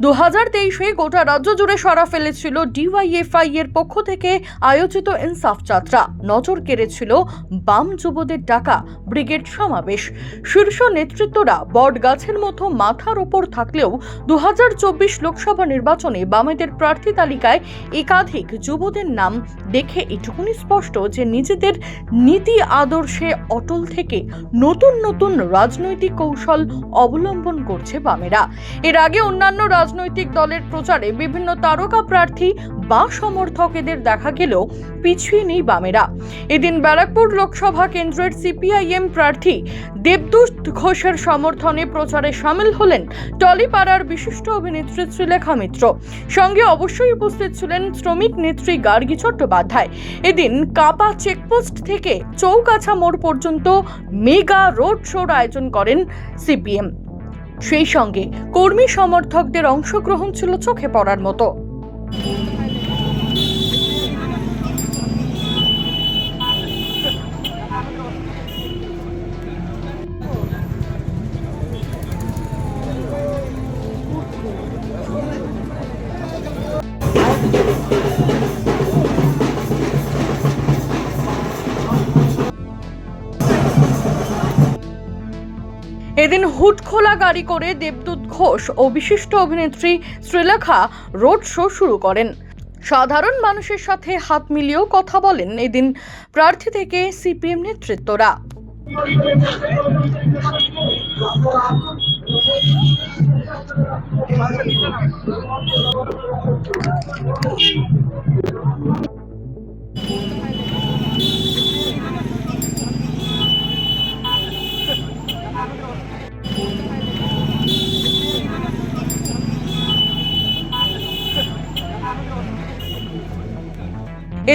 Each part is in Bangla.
দু হাজার তেইশে গোটা রাজ্য জুড়ে সারা ফেলেছিল ডিওয়াইএফআই এর পক্ষ থেকে আয়োজিত ইনসাফ যাত্রা। নজর কেড়েছিল বাম যুবদের ডাকা ব্রিগেড সমাবেশ। শীর্ষ নেতৃত্বরা বট গাছের মতো মাথার ওপর থাকলেও দু লোকসভা নির্বাচনে বামেদের প্রার্থী তালিকায় একাধিক যুবদের নাম দেখে এটুকুনি স্পষ্ট যে নিজেদের নীতি আদর্শে অটল থেকে নতুন নতুন রাজনৈতিক কৌশল অবলম্বন করছে বামেরা। এর আগে অন্যান্য রাজনৈতিক দলের প্রচারে বিভিন্ন তারকা প্রার্থী বা সমর্থকেদের দেখা গেলেও পিছিয়ে নেই বামেরা। এদিন ব্যারাকপুর লোকসভা কেন্দ্রের সিপিআইএম প্রার্থী দেবদূত ঘোষের সমর্থনে প্রচারে সামিল হলেন টলিপাড়ার বিশিষ্ট অভিনেত্রী শ্রীলেখা মিত্র। সঙ্গে অবশ্যই উপস্থিত ছিলেন শ্রমিক নেত্রী গার্গী চট্টোপাধ্যায়। এদিন কাপা চেকপোস্ট থেকে চৌকাছা মোড় পর্যন্ত মেগা রোড শোর আয়োজন করেন সিপিএম। সেই সঙ্গে কর্মী সমর্থকদের অংশগ্রহণ ছিল চোখে পড়ার মতো। এদিন হুট খোলা গাড়ি করে দেবদূত ঘোষ ও বিশিষ্ট অভিনেত্রী শ্রীলেখা রোড শো শুরু করেন। সাধারণ মানুষের সাথে হাত মিলিয়েও কথা বলেন এদিন প্রার্থী থেকে সিপিএম নেতৃত্বরা।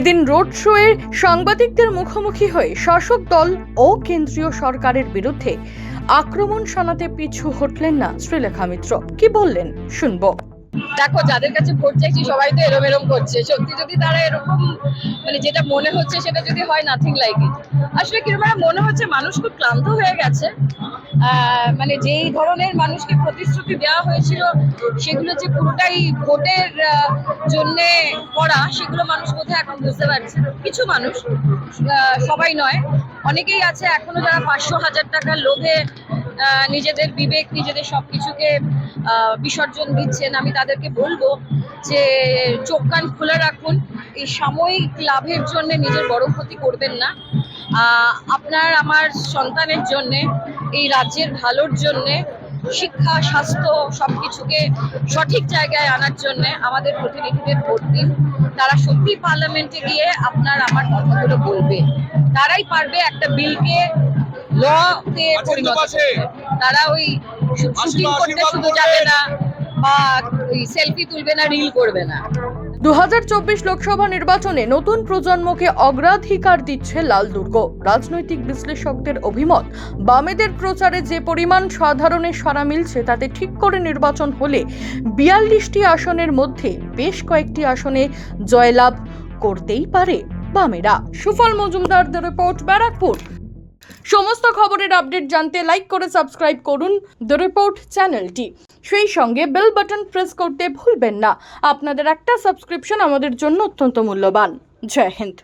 এদিন রোড শোয়ে সাংবাদিকদের মুখোমুখি হয়ে শাসক দল ও কেন্দ্রীয় সরকারের বিরুদ্ধে আক্রমণ শানাতে পিছু হটলেন না শ্রীলেখা মিত্র। কি বললেন? শুনব। দেখো, যাদের কাছে ভোট চাইছি, সবাই তো এরম এরম করছে। সত্যি যদি তারা এরকম মানে যেটা মনে হচ্ছে সেটা যদি হয় নাথিং লাইক ইট আসলে কীরকম মনে হচ্ছে মানুষ খুব ক্লান্ত হয়ে গেছে। মানে যেই ধরনের মানুষকে প্রতিশ্রুতি দেওয়া হয়েছিল, সেগুলো যে পুরোটাই ভোটের জন্য করা, সেগুলো মানুষ কোথায় এখন বুঝতে পারছে কিছু মানুষ সবাই নয়, অনেকেই আছে এখনও যারা পাঁচশো হাজার টাকার লোভে নিজেদের বিবেক, নিজেদের সবকিছুকে বিসর্জন দিচ্ছেন আমি তাদেরকে বলব যে চোখ কান খোলা রাখুন। এই সাময়িক লাভের জন্য নিজের বড় ক্ষতি করবেন না। আপনার আমার সন্তানের জন্য এই রাজ্যের ভালোর জন্য শিক্ষা স্বাস্থ্য সবকিছুকে সঠিক জায়গায় আনার জন্য আমাদের প্রতিনিধিদের ভোট দিন। তারা সত্যি পার্লামেন্টে গিয়ে আপনার আমার কথাগুলো বলবে। তারাই পারবে একটা বিলকে লতে পরিণত তারা ওই শুটিং করতে শুধু যাবে না বা সেলফি তুলবে না রিল করবে না। দু লোকসভা নির্বাচনে নতুন প্রজন্মকে অগ্রাধিকার দিচ্ছে লাল দুর্গ। রাজনৈতিক বিশ্লেষকদের অভিমত বামেদের প্রচারে যে পরিমাণ সাধারণের সারা মিলছে তাতে ঠিক করে নির্বাচন হলে বিয়াল্লিশটি আসনের মধ্যে বেশ কয়েকটি আসনে জয়লাভ করতেই পারে বামেরা। সুফল মজুমদার দ্য রিপোর্ট ব্যারাকপুর। সমস্ত খবরের আপডেট জানতে লাইক করে সাবস্ক্রাইব করুন দ্য রিপোর্ট চ্যানেলটি। সেই সঙ্গে বেল বাটন প্রেস করতে ভুলবেন না। আপনাদের একটা সাবস্ক্রিপশন আমাদের জন্য অত্যন্ত মূল্যবান। জয় হিন্দ।